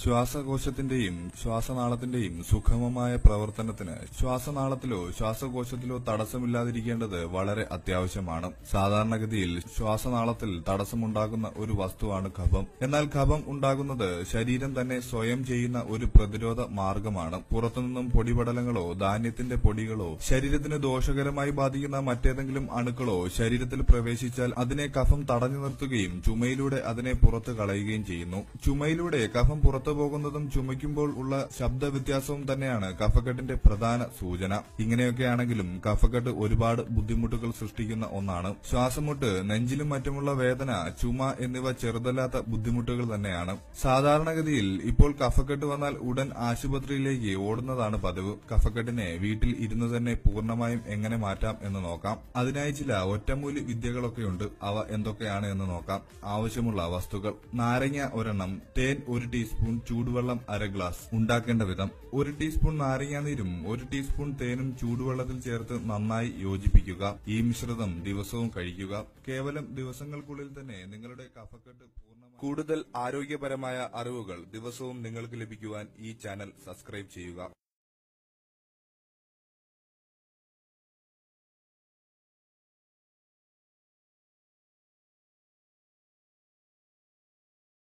ശ്വാസകോശത്തിന്റെയും ശ്വാസനാളത്തിന്റെയും സുഖമമായ പ്രവർത്തനത്തിന് ശ്വാസനാളത്തിലോ ശ്വാസകോശത്തിലോ തടസ്സമില്ലാതിരിക്കേണ്ടത് വളരെ അത്യാവശ്യമാണ്. സാധാരണഗതിയിൽ ശ്വാസനാളത്തിൽ തടസ്സമുണ്ടാകുന്ന ഒരു വസ്തുവാണ് കഫം എന്നാൽ കഫം ഉണ്ടാകുന്നത് ശരീരം തന്നെ സ്വയം ചെയ്യുന്ന ഒരു പ്രതിരോധ മാർഗമാണ്. പുറത്തുനിന്നും പൊടിപടലങ്ങളോ ധാന്യത്തിന്റെ പൊടികളോ ശരീരത്തിന് ദോഷകരമായി ബാധിക്കുന്ന മറ്റേതെങ്കിലും അണുക്കളോ ശരീരത്തിൽ പ്രവേശിച്ചാൽ അതിനെ കഫം തടഞ്ഞു നിർത്തുകയും ചുമയിലൂടെ അതിനെ പുറത്തു കളയുകയും ചെയ്യുന്നു. ചുമയിലൂടെ കഫം പുറത്തു പോകുന്നതും ചുമയ്ക്കുമ്പോൾ ഉള്ള ശബ്ദ വ്യത്യാസവും തന്നെയാണ് കഫക്കെട്ടിന്റെ പ്രധാന സൂചന. ഇങ്ങനെയൊക്കെയാണെങ്കിലും കഫക്കെട്ട് ഒരുപാട് ബുദ്ധിമുട്ടുകൾ സൃഷ്ടിക്കുന്ന ഒന്നാണ്. ശ്വാസമുട്ട് നെഞ്ചിലും മറ്റുമുള്ള വേദന ചുമ എന്നിവ ചെറുതല്ലാത്ത ബുദ്ധിമുട്ടുകൾ തന്നെയാണ്. സാധാരണഗതിയിൽ ഇപ്പോൾ കഫക്കെട്ട് വന്നാൽ ഉടൻ ആശുപത്രിയിലേക്ക് ഓടുന്നതാണ് പതിവ്. കഫക്കെട്ടിനെ വീട്ടിൽ ഇരുന്ന് തന്നെ പൂർണമായും എങ്ങനെ മാറ്റാം എന്ന് നോക്കാം. അതിനായി ചില ഒറ്റമൂലി വിദ്യകളൊക്കെയുണ്ട്. അവ എന്തൊക്കെയാണ് എന്ന് നോക്കാം. ആവശ്യമുള്ള വസ്തുക്കൾ. നാരങ്ങ ഒരെണ്ണം തേൻ ഒരു ടീസ്പൂൺ ചൂടുവെള്ളം അര ഗ്ലാസ്. ഉണ്ടാക്കേണ്ട വിധം ഒരു ടീസ്പൂൺ നാരങ്ങ നീരും ഒരു ടീസ്പൂൺ തേനും ചൂടുവെള്ളത്തിൽ ചേർത്ത് നന്നായി യോജിപ്പിക്കുക. ഈ മിശ്രിതം ദിവസവും കഴിക്കുക. കേവലം ദിവസങ്ങൾക്കുള്ളിൽ തന്നെ നിങ്ങളുടെ കഫക്കെട്ട് കൂടുതൽ ആരോഗ്യപരമായ അറിവുകൾ ദിവസവും നിങ്ങൾക്ക് ലഭിക്കുവാൻ ഈ ചാനൽ സബ്സ്ക്രൈബ് ചെയ്യുക.